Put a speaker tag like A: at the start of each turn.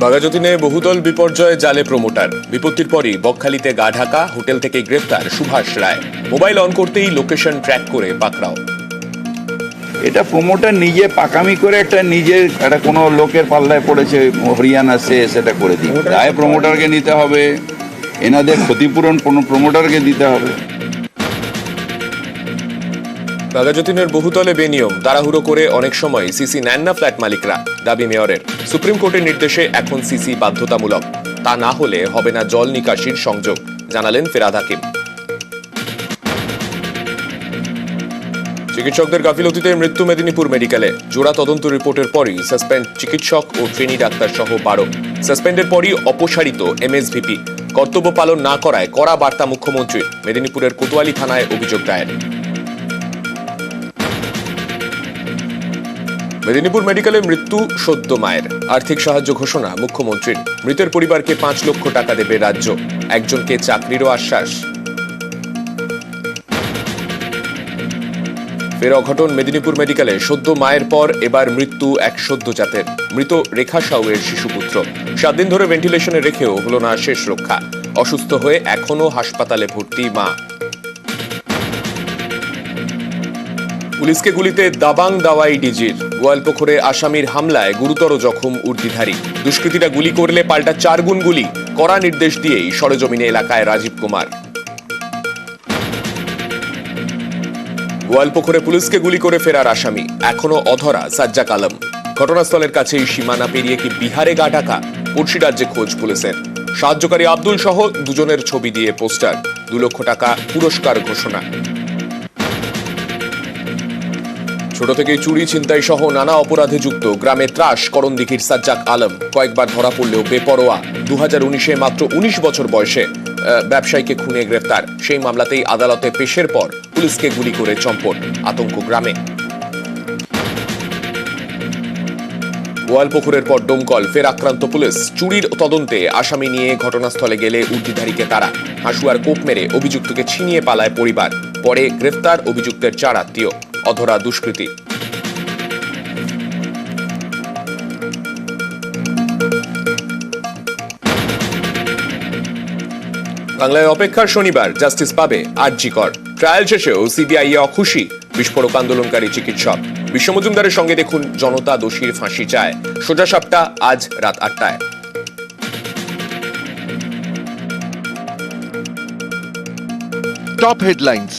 A: বাঘাযতীনে বহুতল বিপর্যয়ে জালে প্রমোটার। বিপত্তির পরই বকখালিতে গা ঢাকা হোটেল থেকে গ্রেফতার সুভাষ রায়। মোবাইল অন করতেই লোকেশন ট্র্যাক করে পাকড়াও
B: এটা প্রমোটার নিজে পাকামি করে একটা নিজের একটা কোনো লোকের পাল্লায় পড়েছে হরিয়ানা সে সেটা করে দিই। দায় প্রমোটারকে নিতে হবে। এনাদের ক্ষতিপূরণ কোনো প্রমোটারকে দিতে হবে।
A: বাঘাযতীনের বহুতলে বেনিয়ম তাড়াহুড়ো করে অনেক সময় সিসি নেন না ফ্ল্যাট মালিকরা, দাবি মেয়রের। সুপ্রিম কোর্টের নির্দেশে এখন সিসি বাধ্যতামূলক। তা না হলে হবে না জল নিকাশির সংযোগ, জানালেন ফেরাদ হাকিম। চিকিৎসকদের গাফিলতিতে মৃত্যু মেদিনীপুর মেডিকেলে। জোড়া তদন্ত রিপোর্টের পরই সাসপেন্ড চিকিৎসক ও ট্রেনি ডাক্তার সহ বারো। সাসপেন্ডের পরই অপসারিত এমএসভিপি। কর্তব্য পালন না করায় কড়া বার্তা মুখ্যমন্ত্রী মেদিনীপুরের কোতোয়ালি থানায় অভিযোগ দায়ের। মেদিনীপুর মেডিকেলে মৃত্যু সদ্য মায়ের। আর্থিক সাহায্য ঘোষণা মুখ্যমন্ত্রীর। মৃতের পরিবারকে পাঁচ লক্ষ টাকা দেবে রাজ্য। একজনকে চাকরিরও আশ্বাস। ফের অঘটন মেদিনীপুর মেডিকেলে। সদ্য মায়ের পর এবার মৃত্যু এক সদ্য জাতের। মৃত রেখা সাউয়ের শিশুপুত্র। সাত দিন ধরে ভেন্টিলেশনে রেখেও হল না শেষ রক্ষা। অসুস্থ হয়ে এখনও হাসপাতালে ভর্তি মা। পুলিশকে গুলিতে দাবাং দাওয়াই ডিজির। গোয়ালপুকুরে আসামির হামলায় গুরুতর জখম উর্দিধারী। দুষ্কৃতীরা গুলি করলে পাল্টা চার গুণ গুলি, কড়া নির্দেশ দিয়েই সরেজমিনে এলাকায় রাজীব কুমার। গোয়ালপুকুরে পুলিশকে গুলি করে ফেরার আসামি, এখনও অধরা সাজ্জাক আলম। ঘটনাস্থলের কাছেই সীমানা পেরিয়ে কি বিহারে গা ঢাকা, পড়শি রাজ্যে খোঁজ পুলিশের। সাহায্যকারী আব্দুল সহ দুজনের ছবি দিয়ে পোস্টার, দু লক্ষ টাকা পুরস্কার ঘোষণা। ছোট থেকেই চুরি ছিনতাই সহ নানা অপরাধে যুক্ত। গ্রামে ত্রাস, করণদিঘির সাজ্জাক আলম। কয়েকবার ধরা পড়লেও বেপরোয়া। দু হাজার উনিশে মাত্র উনিশ বছর বয়সে ব্যবসায়ীকে খুনে গ্রেফতার সেই মামলাতেই আদালতে পেশের পর পুলিশকে গুলি করে চম্পট, আতঙ্ক গ্রামে। গোয়ালপুকুরের পর ডোমকল ফের আক্রান্ত পুলিশ। চুরির তদন্তে আসামি নিয়ে ঘটনাস্থলে গেলে উর্দিধারীকে তারা হাসুয়ার কোপ মেরে অভিযুক্তকে ছিনিয়ে পালায় পরিবার। পরে গ্রেফতার অভিযুক্তের চার আত্মীয়। অধরা দুষ্কৃতী। বাংলায় অপেক্ষার শনিবার, জাস্টিস পাবে আরজি ট্রায়াল শেষেও সিবিআই অখুশি, বিস্ফোরক আন্দোলনকারী চিকিৎসক। বিশ্ব মজুমদারের সঙ্গে দেখুন, জনতা দোষীর ফাঁসি চায়। সোজা সাপটা আজ রাত আটটায়।
C: Top headlines.